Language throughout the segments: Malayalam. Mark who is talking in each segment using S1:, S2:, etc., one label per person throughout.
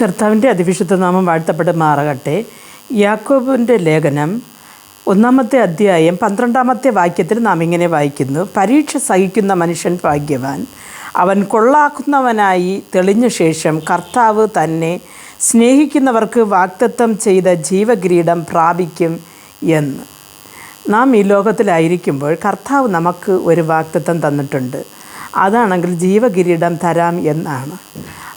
S1: കർത്താവിന്റെ അതിവിശുദ്ധ നാമം വാഴ്ത്തപ്പെട്ട് മാറകട്ടെ. യാക്കോബിന്റെ ലേഖനം ഒന്നാമത്തെ അധ്യായം പന്ത്രണ്ടാമത്തെ വാക്യത്തിൽ നാം ഇങ്ങനെ വായിക്കുന്നു. പരീക്ഷ സഹിക്കുന്ന മനുഷ്യൻ ഭാഗ്യവാൻ. അവൻ കൊള്ളാക്കുന്നവനായി തെളിഞ്ഞ ശേഷം കർത്താവ് തന്നെ സ്നേഹിക്കുന്നവർക്ക് വാക്തത്വം ചെയ്ത ജീവകിരീടം പ്രാപിക്കും എന്ന്. നാം ഈ ലോകത്തിലായിരിക്കുമ്പോൾ കർത്താവ് നമുക്ക് ഒരു വാക്തത്വം തന്നിട്ടുണ്ട്. അതാണെങ്കിൽ ജീവകിരീടം തരാം എന്നാണ്.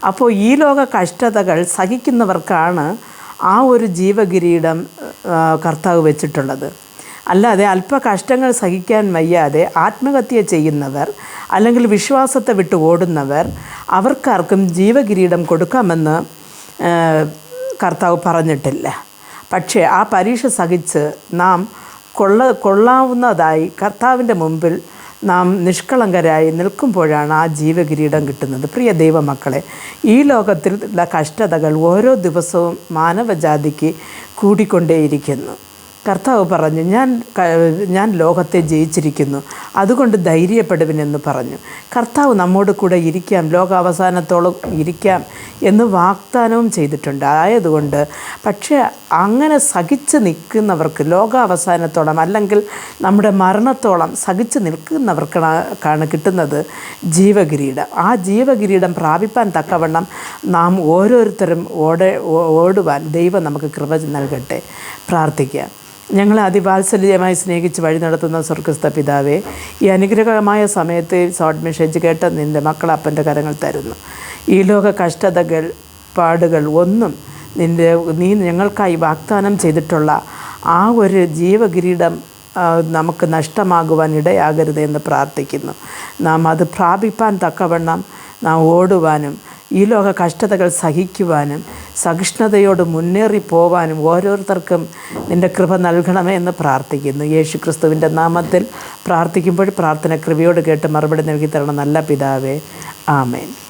S1: അപ്പോൾ ഈ ലോക കഷ്ടതകൾ സഹിക്കുന്നവർക്കാണ് ആ ഒരു ജീവകിരീടം കർത്താവ് വെച്ചിട്ടുള്ളത്. അല്ലാതെ അല്പ കഷ്ടങ്ങൾ സഹിക്കാൻ വയ്യാതെ ആത്മഹത്യ ചെയ്യുന്നവർ അല്ലെങ്കിൽ വിശ്വാസത്തെ വിട്ട് ഓടുന്നവർ അവർക്കാർക്കും ജീവകിരീടം കൊടുക്കാമെന്ന് കർത്താവ് പറഞ്ഞിട്ടില്ല. പക്ഷേ ആ പരീക്ഷ സഹിച്ച് നാം കൊള്ള കൊള്ളാവുന്നതായി കർത്താവിന്റെ മുമ്പിൽ നാം നിഷ്കളങ്കരായി നിൽക്കുമ്പോഴാണ് ആ ജീവകിരീടം കിട്ടുന്നത്. പ്രിയ ദൈവമക്കളെ ഈ ലോകത്തിലുള്ള കഷ്ടതകൾ ഓരോ ദിവസവും മാനവജാതിക്ക് കൂടിക്കൊണ്ടേയിരിക്കുന്നു. കർത്താവ് പറഞ്ഞു ഞാൻ ഞാൻ ലോകത്തെ ജയിച്ചിരിക്കുന്നു. അതുകൊണ്ട് ധൈര്യപ്പെടുവിനെന്ന് പറഞ്ഞു. കർത്താവ് നമ്മോട് കൂടെ ഇരിക്കാം ലോകാവസാനത്തോളം ഇരിക്കാം എന്ന് വാഗ്ദാനവും ചെയ്തിട്ടുണ്ട്. ആയതുകൊണ്ട് പക്ഷേ അങ്ങനെ സഹിച്ച് നിൽക്കുന്നവർക്ക് ലോകാവസാനത്തോളം അല്ലെങ്കിൽ നമ്മുടെ മരണത്തോളം സഹിച്ച് നിൽക്കുന്നവർക്കാണ് കിട്ടുന്നത് ജീവകിരീടം. ആ ജീവകിരീടം പ്രാപിപ്പാൻ തക്കവണ്ണം നാം ഓരോരുത്തരും ഓടെ ഓടുവാൻ ദൈവം നമുക്ക് കൃപ നൽകട്ടെ. പ്രാർത്ഥിക്കാം. ഞങ്ങളെ അതിവാത്സല്യമായി സ്നേഹിച്ച് വഴി നടത്തുന്ന സ്വർഗസ്ഥ പിതാവേ ഈ അനുഗ്രഹമായ സമയത്ത് സോഡ് മെസ്സേജ് കേട്ട നിന്റെ മക്കൾ അപ്പന്റെ കരങ്ങൾ തരുന്നു. ഈ ലോക കഷ്ടതകൾ പാടുകൾ ഒന്നും നിന്റെ നീ ഞങ്ങൾക്കായി വാഗ്ദാനം ചെയ്തിട്ടുള്ള ആ ഒരു ജീവകിരീടം നമുക്ക് നഷ്ടമാകുവാൻ ഇടയാകരുത് എന്ന് പ്രാർത്ഥിക്കുന്നു. നാം അത് പ്രാപിപ്പാൻ തക്കവണ്ണം നാം ഓടുവാനും ഈ ലോക കഷ്ടതകൾ സഹിക്കുവാനും സഹിഷ്ണുതയോട് മുന്നേറി പോവാനും ഓരോരുത്തർക്കും നിന്റെ കൃപ നൽകണമേ എന്ന് പ്രാർത്ഥിക്കുന്നു. യേശു ക്രിസ്തുവിന്റെ നാമത്തിൽ പ്രാർത്ഥിക്കുമ്പോൾ പ്രാർത്ഥന കൃപയോട് കേട്ട് മറുപടി നൽകി തരണം നല്ല പിതാവേ. ആമേൻ.